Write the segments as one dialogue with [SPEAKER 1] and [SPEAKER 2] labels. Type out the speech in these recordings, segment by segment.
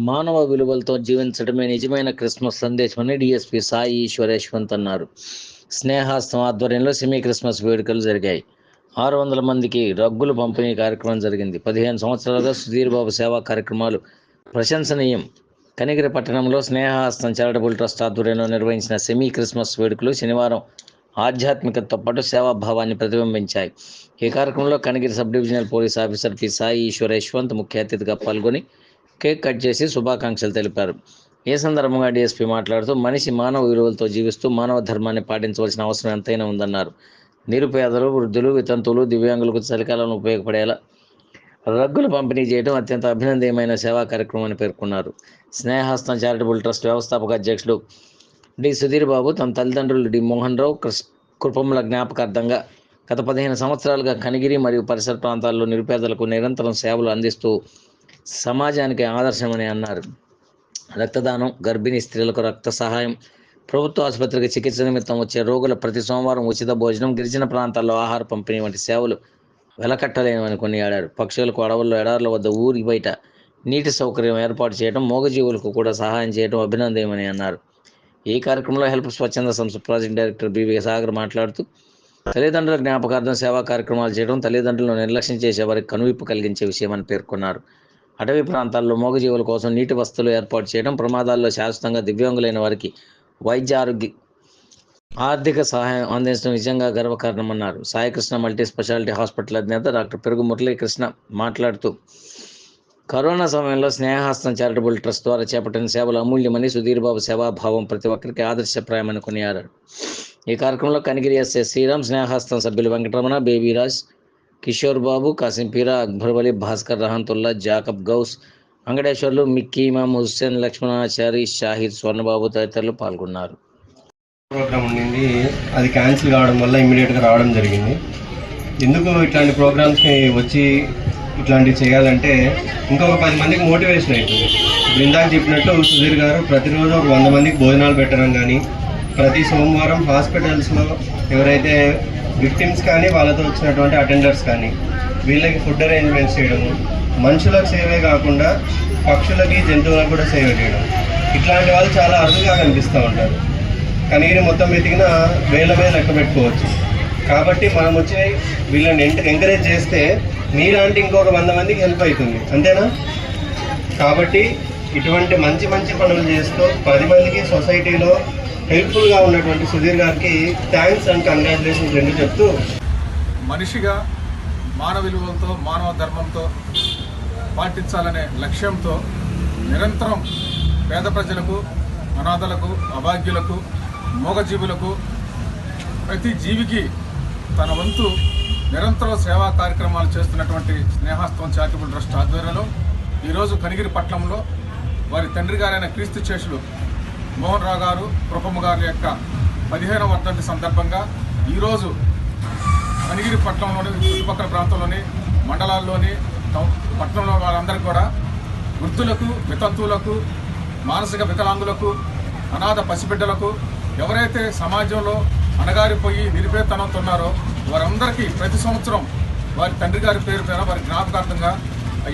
[SPEAKER 1] మానవ విలువలతో జీవించడమే నిజమైన క్రిస్మస్ సందేశమని డిఎస్పి సాయి ఈశ్వరేశ్వంత్ అన్నారు. స్నేహాస్తం ఆధ్వర్యంలో సెమీ క్రిస్మస్ వేడుకలు జరిగాయి. ఆరు వందల మందికి రగ్గులు పంపిణీ కార్యక్రమం జరిగింది. పదిహేను సంవత్సరాలుగా సుధీర్ బాబు సేవా కార్యక్రమాలు ప్రశంసనీయం. కనిగిరి పట్టణంలో స్నేహాస్తం చారిటబుల్ ట్రస్ట్ ఆధ్వర్యంలో నిర్వహించిన సెమీ క్రిస్మస్ వేడుకలు శనివారం ఆధ్యాత్మికతతో పాటు సేవాభావాన్ని ప్రతిబింబించాయి. ఈ కార్యక్రమంలో Kanigiri sub divisional police officer P Sai Eshwareshwanth ముఖ్య అతిథిగా పాల్గొని కేక్ కట్ చేసి శుభాకాంక్షలు తెలిపారు. ఈ సందర్భంగా డిఎస్పీ మాట్లాడుతూ మనిషి మానవ విలువలతో జీవిస్తూ మానవ ధర్మాన్ని పాటించవలసిన అవసరం ఎంతైనా ఉందన్నారు. నిరుపేదలు వృద్ధులు వితంతువులు దివ్యాంగులకు చలికాలంలో ఉపయోగపడేలా రగ్గులు పంపిణీ చేయడం అత్యంత అభినందనీయమైన సేవా కార్యక్రమం అని పేర్కొన్నారు. స్నేహస్తం చారిటబుల్ ట్రస్ట్ వ్యవస్థాపక అధ్యక్షుడు డి. సుధీర్ బాబు తన తల్లిదండ్రులు డి. మోహన్ రావు కృష్ కృపముల జ్ఞాపకార్థంగా గత పదిహేను సంవత్సరాలుగా కనిగిరి మరియు పరిసర ప్రాంతాల్లో నిరుపేదలకు నిరంతరం సేవలు అందిస్తూ సమాజానికి ఆదర్శమని అన్నారు. రక్తదానం గర్భిణీ స్త్రీలకు రక్త సహాయం ప్రభుత్వ ఆసుపత్రికి చికిత్స నిమిత్తం వచ్చే రోగుల ప్రతి సోమవారం ఉచిత భోజనం గిరిజన ప్రాంతాల్లో ఆహార పంపిణీ వంటి సేవలు వెలకట్టలేనివని కొనియాడారు. పక్షులకు అడవుల్లో ఎడార్ల వద్ద ఊరి బయట నీటి సౌకర్యం ఏర్పాటు చేయడం మూగజీవులకు కూడా సహాయం చేయడం అభినందనీయమని అన్నారు. ఈ కార్యక్రమంలో హెల్ప్ స్వచ్ఛంద సంస్థ ప్రాజెక్ట్ డైరెక్టర్ బివి సాగర్ మాట్లాడుతూ తల్లిదండ్రుల జ్ఞాపకార్థం సేవా కార్యక్రమాలు చేయడం తల్లిదండ్రులను నిర్లక్ష్యం చేసే వారికి కనువిప్పు కలిగించే విషయమని పేర్కొన్నారు. అటవీ ప్రాంతాల్లో మూగజీవుల కోసం నీటి వస్తువులు ఏర్పాటు చేయడం ప్రమాదాల్లో శాశ్వతంగా దివ్యాంగులైన వారికి వైద్య ఆరోగ్య ఆర్థిక సహాయం అందించడం నిజంగా గర్వకారణమన్నారు. సాయికృష్ణ మల్టీ స్పెషాలిటీ హాస్పిటల్ అధినేత డాక్టర్ పెరుగు మురళీకృష్ణ మాట్లాడుతూ కరోనా సమయంలో స్నేహహస్తం చారిటబుల్ ట్రస్ట్ ద్వారా చేపట్టిన సేవలు అమూల్యమని సుధీర్బాబు సేవాభావం ప్రతి ఒక్కరికి ఆదర్శప్రాయమని కొనియాడారు. ఈ కార్యక్రమంలో కనిగిరి ఎస్ఏ శ్రీరామ్ స్నేహహస్తం సభ్యులు వెంకటరమణ బేబీరాజ్ కిషోర్ బాబు కాసింపీరా అక్బర్వలి భాస్కర్ రహంతుల్లా జాకబ్ గౌస్ అంగడేశ్వర్లు మిక్కీ ఇమామ్ హుస్సేన్ లక్ష్మణాచారి షాహిద్ స్వర్ణబాబు తదితరులు పాల్గొన్నారు.
[SPEAKER 2] ప్రోగ్రామ్ ఉండింది. అది క్యాన్సిల్ కావడం వల్ల ఇమీడియట్గా రావడం జరిగింది. ఎందుకు ఇట్లాంటి ప్రోగ్రామ్స్కి వచ్చి ఇట్లాంటివి చేయాలంటే ఇంకొక పది మందికి మోటివేషన్ అవుతుంది ఇప్పుడు ఇందాక చెప్పినట్టు సుధీర్ గారు ప్రతిరోజు ఒక వంద మందికి భోజనాలు పెట్టడం కానీ ప్రతి సోమవారం హాస్పిటల్స్లో ఎవరైతే విక్టిమ్స్ కానీ వాళ్ళతో వచ్చినటువంటి అటెండర్స్ కానీ వీళ్ళకి ఫుడ్ అరేంజ్మెంట్స్ చేయడము మనుషులకు సేవే కాకుండా పక్షులకి జంతువులకు కూడా సేవ చేయడం. ఇట్లాంటి వాళ్ళు చాలా అరుదుగా కనిపిస్తూ ఉంటారు. కనీరు మొత్తం వెతికిన వేల మీద లెక్క పెట్టుకోవచ్చు. కాబట్టి మనం వచ్చి వీళ్ళని ఎంకరేజ్ చేస్తే మీలాంటి ఇంకొక వంద మందికి హెల్ప్ అవుతుంది. అంతేనా? కాబట్టి ఇటువంటి మంచి మంచి పనులు చేస్తూ పది మందికి సొసైటీలో హెల్ప్ఫుల్గా ఉన్నటువంటి సుధీర్ గారికి థ్యాంక్స్ అండ్ కంగ్రాచులేషన్స్ రెండు చెప్తూ
[SPEAKER 3] మనిషిగా మానవ విలువలతో మానవ ధర్మంతో పాటించాలనే లక్ష్యంతో నిరంతరం పేద ప్రజలకు అనాథలకు అభాగ్యులకు మూగజీవులకు ప్రతి జీవికి తన వంతు నిరంతరం సేవా కార్యక్రమాలు చేస్తున్నటువంటి స్నేహాస్తం చారిటబుల్ ట్రస్ట్ ఆధ్వర్యంలో ఈరోజు కనిగిరి పట్టణంలో వారి తండ్రి గారైన క్రీస్తు చేసులు మోహన్ రావు గారు కృపమ్మ గారి యొక్క పదిహేనవ వర్ధంతి సందర్భంగా ఈరోజు కనిగిరి పట్టణంలోని చుట్టుపక్కల ప్రాంతంలోని మండలాల్లోని పట్టణంలో వారందరికీ కూడా వృద్ధులకు వితంతువులకు మానసిక వికలాంగులకు అనాథ పసిబిడ్డలకు ఎవరైతే సమాజంలో అణగారిపోయి నిరుపేతనంతో ఉన్నారో వారందరికీ ప్రతి సంవత్సరం వారి తండ్రి గారి పేరు పైన వారి జ్ఞాపకార్థంగా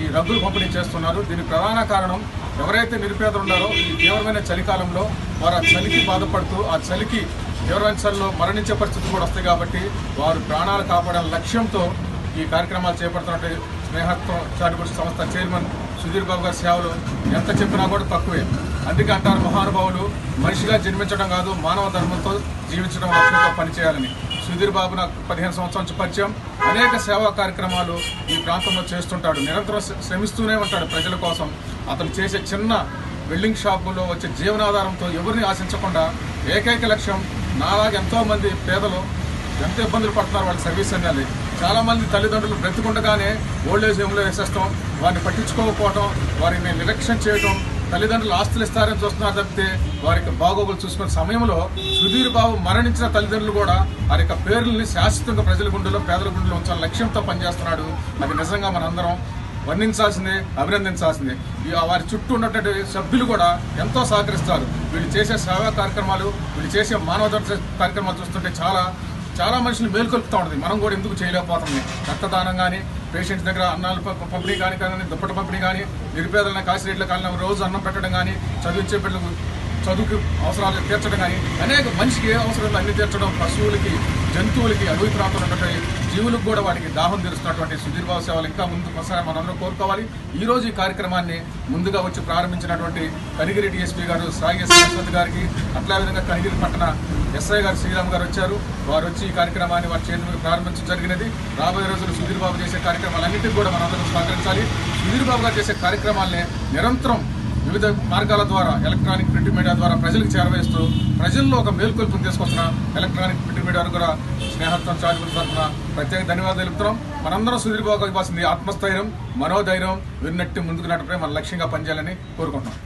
[SPEAKER 3] ఈ రగ్గులు పంపిణీ చేస్తున్నారు. దీనికి ప్రధాన కారణం ఎవరైతే నిరుపేదలు ఉన్నారో ఈ తీవ్రమైన చలికాలంలో వారు ఆ చలికి బాధపడుతూ ఆ చలికి తీవ్రమైన మరణించే పరిస్థితి కూడా వస్తాయి కాబట్టి వారు ప్రాణాలు కాపాడే లక్ష్యంతో ఈ కార్యక్రమాలు చేపడుతున్నట్టు స్నేహత్వం చారిటబుల్ సంస్థ చైర్మన్ సుధీర్ బాబు గారి సేవలు ఎంత చెప్పినా కూడా తక్కువే. అందుకే అంటారు మహానుభావులు మనిషిగా జన్మించడం కాదు మానవ ధర్మంతో జీవించడం లక్ష్యంతో పనిచేయాలని. సుధీర్ బాబు నాకు పదిహేను సంవత్సరాల నుంచి పరిచయం. అనేక సేవా కార్యక్రమాలు ఈ ప్రాంతంలో చేస్తుంటాడు. నిరంతరం శ్రమిస్తూనే ఉంటాడు ప్రజల కోసం. అతను చేసే చిన్న వెల్డింగ్ షాపులో వచ్చే జీవనాధారంతో ఎవరిని ఆశించకుండా ఏకైక లక్ష్యం నాలాగ ఎంతోమంది పేదలు ఎంత ఇబ్బందులు పడుతున్నారు వాళ్ళ సర్వీస్ అనేది. చాలా మంది తల్లిదండ్రులు బ్రతికుండగానే ఓల్డ్ ఏజ్ హోమ్లో వేసేస్తాం వారిని పట్టించుకోకపోవడం వారిని నిర్లక్ష్యం చేయడం తల్లిదండ్రులు ఆస్తులు ఇస్తారని చూస్తున్నారు తప్పితే వారికి బాగోగులు చూసుకునే సమయంలో సుధీర్ బాబు మరణించిన తల్లిదండ్రులు కూడా వారి యొక్క పేర్లని శాశ్వతంగా ప్రజల గుండెలో పేదల గుండెలో ఉంచాలని లక్ష్యంతో పనిచేస్తున్నాడు. అది నిజంగా మనందరం వర్ణించాల్సిందే అభినందించాల్సిందే. వారి చుట్టూ ఉన్నటువంటి సభ్యులు కూడా ఎంతో సహకరిస్తారు. వీళ్ళు చేసే సేవా కార్యక్రమాలు వీళ్ళు చేసే మానవ కార్యక్రమాలు చూస్తుంటే చాలా చాలా మనుషులు మేల్కొల్పుతూ ఉంటుంది. మనం కూడా ఎందుకు చేయలేకపోతుంది రక్తదానం కానీ పేషెంట్స్ దగ్గర అన్నాలు పంపిణీ కానీ కానీ దుప్పటి పంపిణీ కానీ నిరుపేదలైన కాసిరేట్ల కాలం రోజు అన్నం పెట్టడం కానీ చదివించే బిడ్డలకు చదువుకి అవసరాలు తీర్చడం కానీ అనేక మనిషికి ఏ అవసరాలు అన్ని తీర్చడం పశువులకి జంతువులకి అడవి ప్రాంతంలో ఉన్నటువంటి జీవులకు కూడా వాటికి దాహం తీరుస్తున్నటువంటి సుధీర్ బాబు సేవలు ఇంకా ముందు కొనసాగా మనందరం కోరుకోవాలి. ఈ రోజు ఈ కార్యక్రమాన్ని ముందుగా వచ్చి ప్రారంభించినటువంటి కనిగిరి డిఎస్పీ గారు సాయి సరస్వతి గారికి అట్లా విధంగా కనిగిరి పట్టణ ఎస్ఐ గారు శ్రీరామ్ గారు వచ్చారు. వారు వచ్చి ఈ కార్యక్రమాన్ని వారి చేతి మీద ప్రారంభించడం జరిగినది. రాబోయే రోజులు సుధీర్ బాబు చేసే కార్యక్రమాలన్నింటినీ కూడా మనందరం స్వాగతించాలి. సుధీర్ బాబు గారు చేసే కార్యక్రమాలనే నిరంతరం వివిధ మార్గాల ద్వారా ఎలక్ట్రానిక్ ప్రింట్ మీడియా ద్వారా ప్రజలకు చేరవేస్తూ ప్రజల్లో ఒక మేల్కొల్పును తీసుకొస్తున్న ఎలక్ట్రానిక్ ప్రింట్ మీడియాను కూడా స్నేహత్వం చాటుకుని తరఫున ప్రత్యేక ధన్యవాదాలు తెలుపుతున్నాం. మనందరం సుదీర్ఘంగా ఇవ్వాల్సింది ఆత్మస్థైర్యం మనోధైర్యం విన్నట్టు ముందుకు నడపడే మన లక్ష్యంగా పనిచేయాలని కోరుకుంటున్నాం.